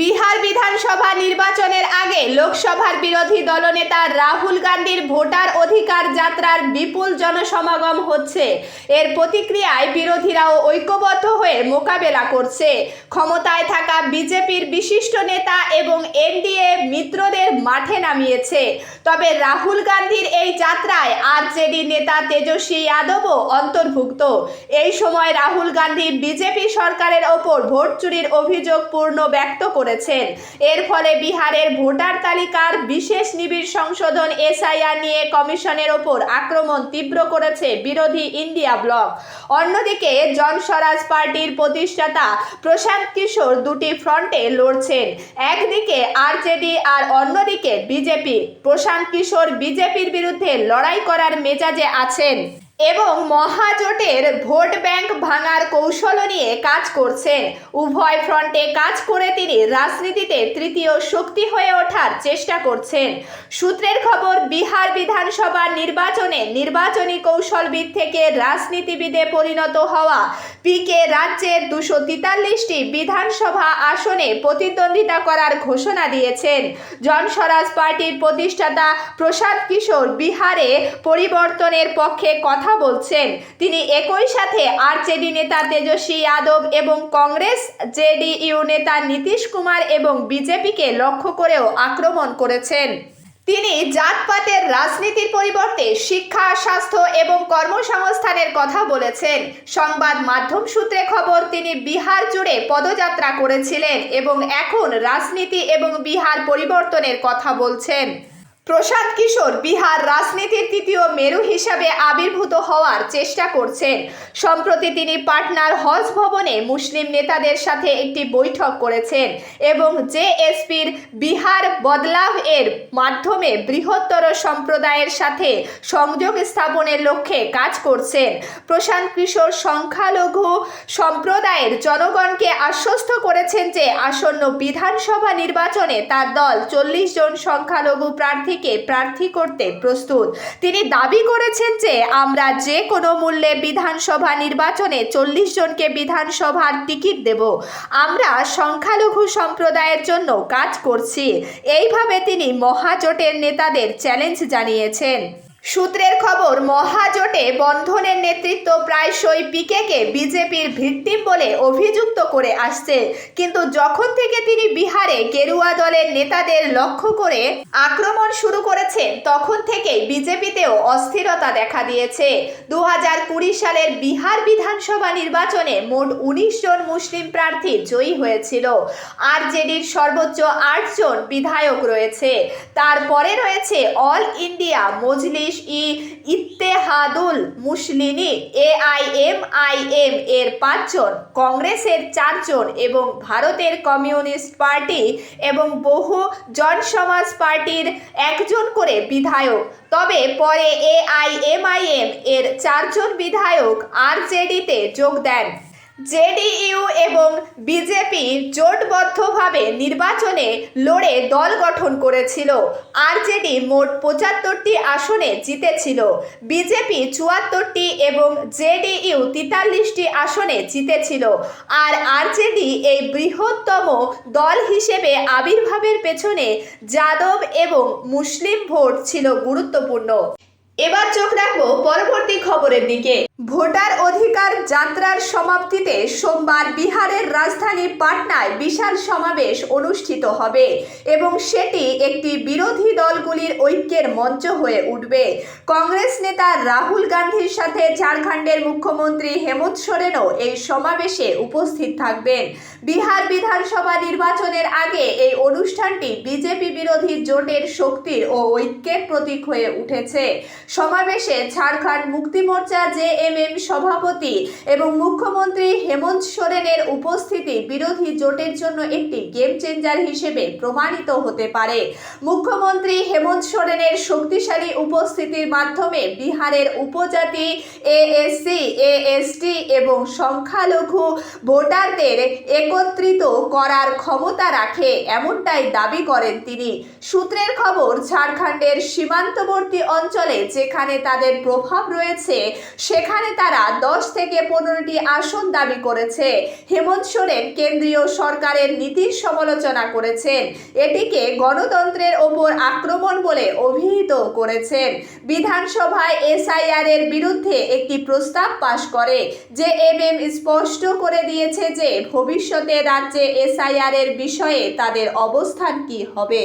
বিহার বিধানসভা নির্বাচনের আগে লোকসভার বিরোধী দলনেতা রাহুল গান্ধীর ভোটার অধিকার যাত্রার বিপুল জনসমাগম হচ্ছে। এর প্রতিক্রিয়ায় বিরোধীরাও ঐক্যবদ্ধ হয়ে মোকাবেলা করছে। ক্ষমতায় থাকা বিজেপির বিশিষ্ট নেতা এবং এনডিএ মিত্রদের মাঠে নামিয়েছে। তবে রাহুল গান্ধীর এই যাত্রায় আরজেডি নেতা তেজস্বী যাদবও অন্তর্ভুক্ত। এই সময় রাহুল গান্ধী বিজেপি সরকারের ওপর ভোট চুরির অভিযোগ পূর্ণ ব্যক্ত করেছেন। এর ফলে বিহারের ভোটার তালিকার বিশেষ নিবিড় সংশোধন এসআইআর নিয়ে কমিশনের ওপর আক্রমণ তীব্র করেছে বিরোধী ইন্ডিয়া ব্লক। অন্যদিকে জনস্বরাজ পার্টির প্রতিষ্ঠাতা প্রশান্ত কিশোর দুটি ফ্রন্টে লড়ছেন। একদিকে আরজেডি আর অন্যদিকে বিজেপি। প্রশান্ত কিশোর বিজেপির বিরুদ্ধে লড়াই করার মেজাজে আছেন। এবং মহাজোটের ভোট ব্যাংক ভাঙার কৌশল নিয়ে কাজ করছেন। উভয় ফ্রন্টে কাজ করে তিনি রাজনীতিতে তৃতীয় শক্তি হয়ে ওঠার চেষ্টা করছেন। সূত্রের খবর, বিহার বিধানসভা নির্বাচনে নির্বাচনী কৌশলবিদ থেকে রাজনীতিবিদে পরিণত হওয়া পিকে রাজ্যের দুশো তেতাল্লিশটি বিধানসভা আসনে প্রতিদ্বন্দ্বিতা করার ঘোষণা দিয়েছেন। জনস্বরাজ পার্টির প্রতিষ্ঠাতা প্রসাদ কিশোর বিহারে পরিবর্তনের পক্ষে কথা বলছেন। তিনি একই সাথে আরজেডি নেতা তেজস্বী যাদব এবং কংগ্রেস জেডিইউ নেতা নীতিশ কুমার এবং বিজেপিকে লক্ষ্য করেও আক্রমণ করেছেন। তিনি জাতপাতের রাজনীতির পরিবর্তে শিক্ষা, স্বাস্থ্য এবং কর্মসংস্থানের কথা বলেছেন। সংবাদ মাধ্যম সূত্রে খবর, তিনি বিহার জুড়ে পদযাত্রা করেছিলেন এবং এখন রাজনীতি এবং বিহার পরিবর্তনের কথা বলছেন। প্রশান্ত কিশোর বিহার রাজনীতির তৃতীয় মেরু হিসাবে আবির্ভূত হওয়ার চেষ্টা করছেন। সম্প্রতি তিনি পাটনার হজ ভবনে মুসলিম নেতাদের সাথে একটি বৈঠক করেছেন এবং জেএসপির বিহার বদলাভ এর মাধ্যমে বৃহত্তর সম্প্রদায়ের সাথে সংযোগ স্থাপনের লক্ষ্যে কাজ করছেন। প্রশান্ত কিশোর সংখ্যালঘু সম্প্রদায়ের জনগণকে আশ্বস্ত করেছেন যে আসন্ন বিধানসভা নির্বাচনে তার দল চল্লিশ জন সংখ্যালঘু প্রার্থীকে প্রার্থী করতে প্রস্তুত। তিনি দাবি করেছেন যে, আমরা যে কোনো মূল্যে বিধানসভা নির্বাচনে চল্লিশ জনকে বিধানসভার টিকিট দেব। আমরা সংখ্যালঘু সম্প্রদায়ের জন্য কাজ করছি। এইভাবে তিনি মহাজোটের নেতাদের চ্যালেঞ্জ জানিয়েছেন। সূত্রের খবর, মহাজোটে বন্ধনের নেতৃত্ব প্রায়শই পিকেকে বিজেপির ভিকটিম বলে অভিযুক্ত করে আসছে। কিন্তু যখন থেকে তিনি বিহারে গেরুয়া দলের নেতাদের লক্ষ্য করে আক্রমণ শুরু করেছেন, তখন থেকে বিজেপিতেও অস্থিরতা দেখা দিয়েছে। দু সালের বিহার বিধানসভা নির্বাচনে মোট উনিশ জন মুসলিম প্রার্থী জয়ী হয়েছিল। আরজেডির সর্বোচ্চ আটজন বিধায়ক রয়েছে। তারপরে রয়েছে All India Majlis e Ittehadul Muslimeen AIMIM এর পাঁচজন, কংগ্রেসের চারজন এবং ভারতের কমিউনিস্ট পার্টি এবং বহু জনসমাজ পার্টির একজন করে বিধায়ক। তবে পরে এআইএমআইএম এর চারজন বিধায়ক আরজেডিতে যোগ দেন। জেডিইউ এবং বিজেপি জোটবদ্ধভাবে নির্বাচনে লড়ে দল গঠন করেছিল। আরজেডি মোট পঁচাত্তরটি আসনে জিতেছিল। বিজেপি চুয়াত্তরটি এবং জেডিইউ তেতাল্লিশটি আসনে জিতেছিল। আর আরজেডি এই বৃহত্তম দল হিসেবে আবির্ভাবের পেছনে যাদব এবং মুসলিম ভোট ছিল গুরুত্বপূর্ণ। এবার চোখ রাখব পরবর্তী খবরের দিকে। ভোটার অধিকার যাত্রার সমাপ্তিতে সোমবার বিহারের রাজধানী পাটনায় বিশাল সমাবেশ অনুষ্ঠিত হবে এবং সেটি একটি বিরোধী দলগুলির ঐক্যের মঞ্চ হয়ে উঠবে। কংগ্রেস নেতা রাহুল গান্ধীর সাথে ঝাড়খণ্ডের মুখ্যমন্ত্রী হেমন্ত সোরেনও এই সমাবেশে উপস্থিত থাকবেন। বিহার বিধানসভা নির্বাচনের আগে এই অনুষ্ঠানটি বিজেপি বিরোধী জোটের শক্তির ও ঐক্যের প্রতীক হয়ে উঠেছে। সমাবেশে ঝাড়খণ্ড মুক্তি মোর্চা জে এম এম সভাপতি এবং মুখ্যমন্ত্রী হেমন্ত সোরেনের উপস্থিতি বিরোধী জোটের জন্য একটি গেম চেঞ্জার হিসেবে প্রমাণিত হতে পারে। মুখ্যমন্ত্রী হেমন্ত সোরেনের শক্তিশালী উপস্থিতির মাধ্যমে বিহারের উপজাতি এএসসি এএসটি এবং সংখ্যালঘু ভোটারদের একত্রিত করার ক্ষমতা রাখে এমনটাই দাবি করেন তিনি। সূত্রের খবর, ঝাড়খণ্ডের সীমান্তবর্তী অঞ্চলে যেখানে তাদের প্রভাব রয়েছে, সেখানে তারা দশ থেকে পনেরোটি আসন দাবি করেছে। হেমন্ত সোরেন কেন্দ্রীয় সরকারের নীতির সমালোচনা করেছেন। এটিকে গণতন্ত্রের ওপর আক্রমণ বলে অভিহিত করেছেন। বিধানসভায় এসআইআর এর বিরুদ্ধে একটি প্রস্তাব পাশ করে, যে এমএম স্পষ্ট করে দিয়েছে যে ভবিষ্যতে রাজ্যে এসআইআর এর বিষয়ে তাদের অবস্থান কি হবে।